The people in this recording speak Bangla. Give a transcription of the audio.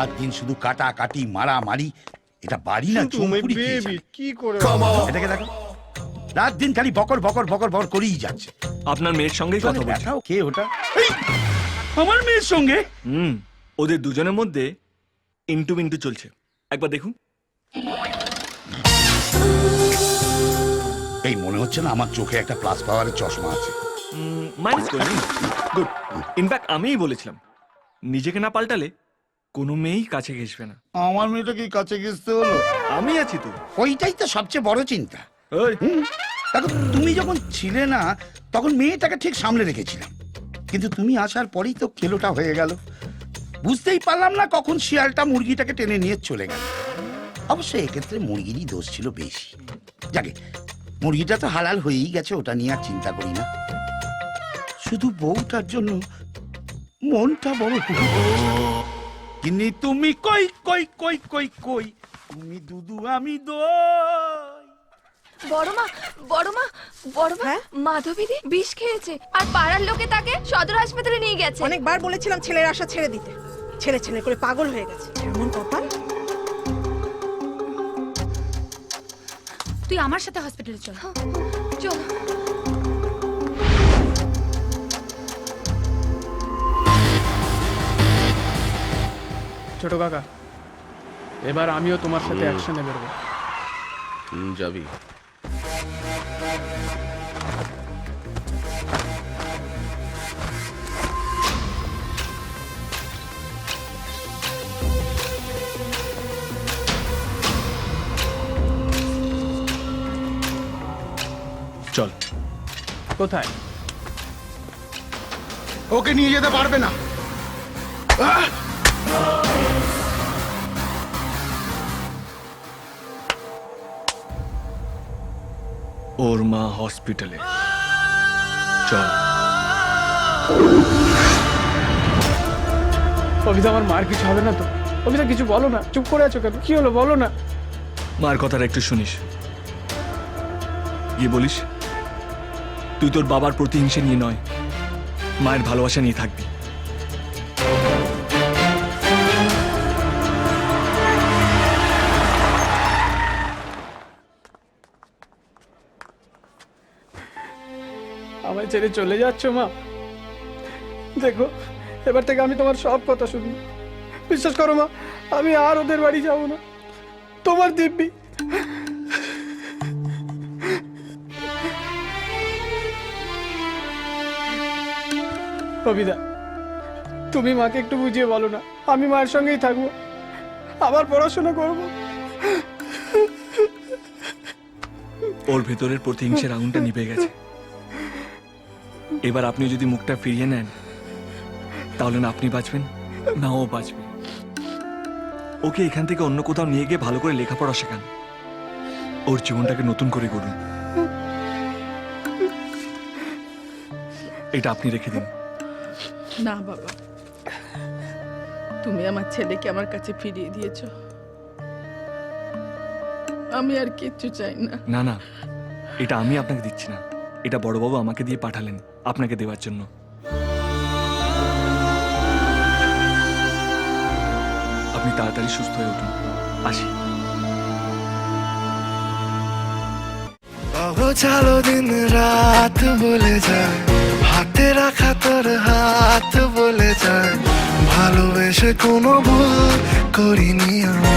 রাত দিন শুধু কাটা কাটি মারা মারি এটা বাড়ি না তুমি চুমপুরি কি করে এটাকে দেখো। রাত দিন খালি বকর বকর বকর বকর করেই যাচ্ছে। আপনার মেয়ের সঙ্গেই কথা বলছি। কে ওটা। আমার মেয়ের সঙ্গে? হুম ওদের দুজনের মধ্যে ইন্টু বিন্টু চলছে। একবার দেখুন। এই মনে হচ্ছে না আমার চোখে একটা প্লাস পাওয়ারের চশমা আছে। মাইনাস করুন গুড ইনফ্যাক্ট আমিই বলেছিলাম নিজেকে না পাল্টালে কোনো মেয়েই কাছে ঘেসবে না। আমার মেয়েটা কি কাছে ঘেসতে হলো? আমি আছি তো। ওইটাই তো সবচেয়ে বড় চিন্তা। ওই। দেখো তুমি যখন ছিলে না তখন মেয়েটাকে ঠিক সামলে রেখেছিলাম। কিন্তু তুমি আসার পরেই তো খেলোটা হয়ে গেল। বুঝতেই পারলাম না কখন শিয়ালটা মুরগিটাকে টেনে নিয়ে চলে গেল। অবশ্য এক্ষেত্রে মুরগিরই দোষ ছিল বেশি। যাকে মুরগিটা তো হালাল হয়েই গেছে ওটা নিয়ে আর চিন্তা করি না। শুধু বউটার জন্য মনটা বড় কিন্তু তুমি কই কই কই কই কই? তুমি দুদু আমি দই। বড় মা বড় মা বড় মা হ্যাঁ? মাধবীদি বিষ খেয়েছে আর পাড়ার লোকে তাকে সদর হাসপাতালে নিয়ে গেছে। অনেকবার বলেছিলাম ছেলের আশা ছেড়ে দিতে। ছেলে ছেলে করে পাগল হয়ে গেছে। এমন কপাল তুই আমার সাথে হসপিটালে চল। চল। ছোট কাকা। এবার আমিও তোমার সাথে অ্যাকশনে বেরোবো। যাবি। চল। কোথায়? ওকে নিয়ে যেতে পারবে না। ওর মা হসপিটালে। চল। কবিতা আমার মার কিছু হবে না তো? কবিতা কিছু বলো না। চুপ করে আছো কেন? কি হলো? বলো না। মার কথাটা একটু শুনিস। গিয়ে বলিস তুই তোর বাবার প্রতিহিংসে নিয়ে নয় মায়ের ভালোবাসা নিয়ে থাকবি। আমায় ছেড়ে চলে যাচ্ছ, মা? দেখো, এবার থেকে আমি তোমার সব কথা শুনি। বিশ্বাস করো, মা, আমি আর ওদের বাড়ি যাব না। তোমার দিব্যি। কবিতা তুমি মাকে একটু বুঝিয়ে বলো না। আমি মায়ের সঙ্গেই থাকব। আবার পড়াশোনা করব। ওর ভেতরের প্রতিহিংসের আগুনটা নিভে গেছে। এবার আপনি যদি মুখটা ফিরিয়ে নেন তাহলে না আপনি বাঁচবেন না ও বাঁচবে। ওকে এখান থেকে অন্য কোথাও নিয়ে গিয়ে ভালো করে লেখাপড়া শেখান। ওর জীবনটাকে নতুন করে গড়ুন। এটা আপনি রেখে দিন। না বাবা। তুমি আমার ছেলেকে আমার কাছে ফিরিয়ে দিয়েছ। আমি আর কিচ্ছু চাই না। না না। এটা আমি আপনাকে দিচ্ছি না। এটা বড়বাবু আমাকে দিয়ে পাঠালেন, আপনাকে দেওয়ার জন্য। আপনি তাড়াতাড়ি সুস্থ হয়ে উঠুন। আসি। অগোছালো দিন রাত বলে যায়। হাতে রাখা তোর হাত বলে যায়। ভালোবেসে কোনো ভুল করিনি আমি।